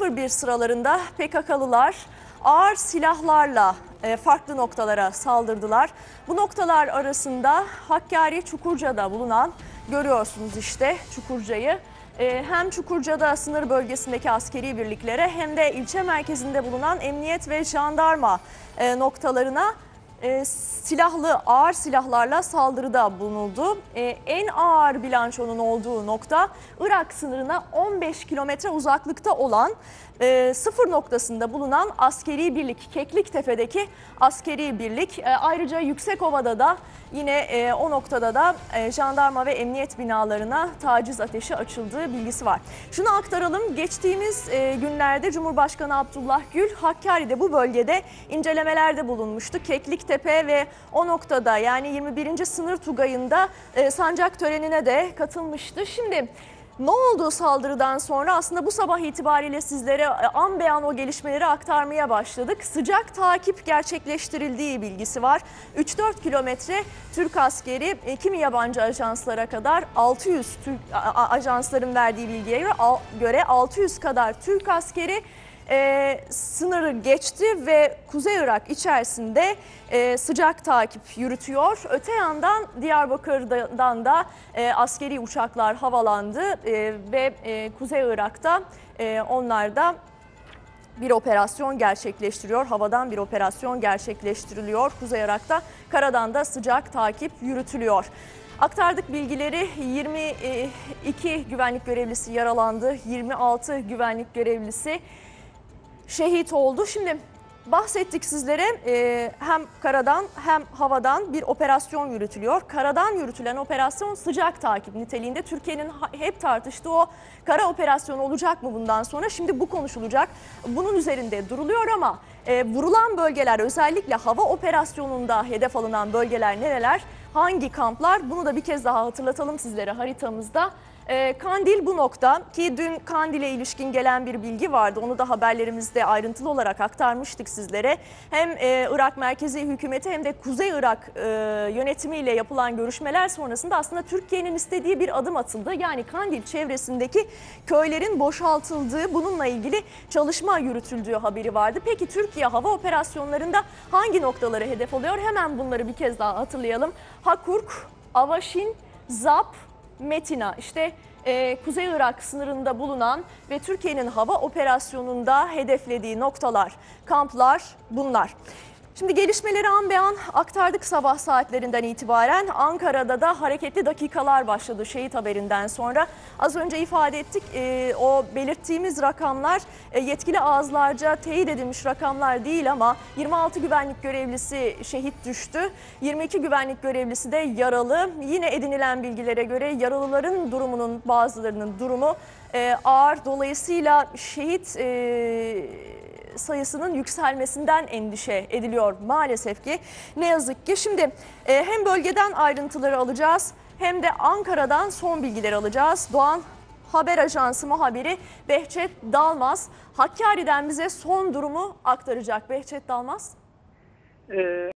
01 sıralarında PKK'lılar ağır silahlarla e, farklı noktalara saldırdılar. Bu noktalar arasında Hakkari Çukurca'da bulunan görüyorsunuz işte Çukurca'yı. E, Hem Çukurca'da sınır bölgesindeki askeri birliklere hem de ilçe merkezinde bulunan emniyet ve jandarma e, noktalarına e, silahlı ağır silahlarla saldırıda bulunuldu. E, en ağır bilançonun olduğu nokta Irak sınırına 15 kilometre uzaklıkta olan e, sıfır noktasında bulunan askeri birlik Kekliktepe'deki askeri birlik. E, ayrıca Yüksekova'da da yine e, o noktada da e, jandarma ve emniyet binalarına taciz ateşi açıldığı bilgisi var. Şunu aktaralım geçtiğimiz e, günlerde Cumhurbaşkanı Abdullah Gül Hakkari'de bu bölgede incelemelerde bulunmuştu. Kekliktepe ve o noktada yani 21. sınır tugayında e, sancak törenine de katılmıştı. Şimdi ne oldu saldırıdan sonra aslında bu sabah itibariyle sizlere e, an beyan o gelişmeleri aktarmaya başladık. Sıcak takip gerçekleştirildiği bilgisi var. 3-4 kilometre Türk askeri e, kimi yabancı ajanslara kadar 600 Türk ajansların verdiği bilgiye göre 600 kadar Türk askeri e, sınırı geçti ve Kuzey Irak içerisinde e, sıcak takip yürütüyor. Öte yandan Diyarbakır'dan da e, askeri uçaklar havalandı e, ve e, Kuzey Irak'ta e, onlar da bir operasyon gerçekleştiriyor. Havadan bir operasyon gerçekleştiriliyor. Kuzey Irak'ta karadan da sıcak takip yürütülüyor. Aktardık bilgileri 22 güvenlik görevlisi yaralandı. 26 güvenlik görevlisi şehit oldu. Şimdi bahsettik sizlere e, hem karadan hem havadan bir operasyon yürütülüyor. Karadan yürütülen operasyon sıcak takip niteliğinde. Türkiye'nin hep tartıştığı o kara operasyonu olacak mı bundan sonra? Şimdi bu konuşulacak. Bunun üzerinde duruluyor ama e, vurulan bölgeler özellikle hava operasyonunda hedef alınan bölgeler nereler? Hangi kamplar? Bunu da bir kez daha hatırlatalım sizlere haritamızda. Ee, Kandil bu nokta ki dün Kandil'e ilişkin gelen bir bilgi vardı. Onu da haberlerimizde ayrıntılı olarak aktarmıştık sizlere. Hem e, Irak merkezi hükümeti hem de Kuzey Irak e, yönetimiyle yapılan görüşmeler sonrasında aslında Türkiye'nin istediği bir adım atıldı. Yani Kandil çevresindeki köylerin boşaltıldığı bununla ilgili çalışma yürütüldüğü haberi vardı. Peki Türkiye hava operasyonlarında hangi noktaları hedef alıyor? Hemen bunları bir kez daha hatırlayalım. Hakurk, Avaşin, Zap, Metina işte e, Kuzey Irak sınırında bulunan ve Türkiye'nin hava operasyonunda hedeflediği noktalar, kamplar bunlar. Şimdi gelişmeleri an be an aktardık sabah saatlerinden itibaren. Ankara'da da hareketli dakikalar başladı şehit haberinden sonra. Az önce ifade ettik e, o belirttiğimiz rakamlar e, yetkili ağızlarca teyit edilmiş rakamlar değil ama 26 güvenlik görevlisi şehit düştü. 22 güvenlik görevlisi de yaralı. Yine edinilen bilgilere göre yaralıların durumunun bazılarının durumu e, ağır. Dolayısıyla şehit e, sayısının yükselmesinden endişe ediliyor maalesef ki. Ne yazık ki şimdi e, hem bölgeden ayrıntıları alacağız hem de Ankara'dan son bilgileri alacağız. Doğan Haber Ajansı muhabiri Behçet Dalmaz Hakkari'den bize son durumu aktaracak. Behçet Dalmaz. Ee,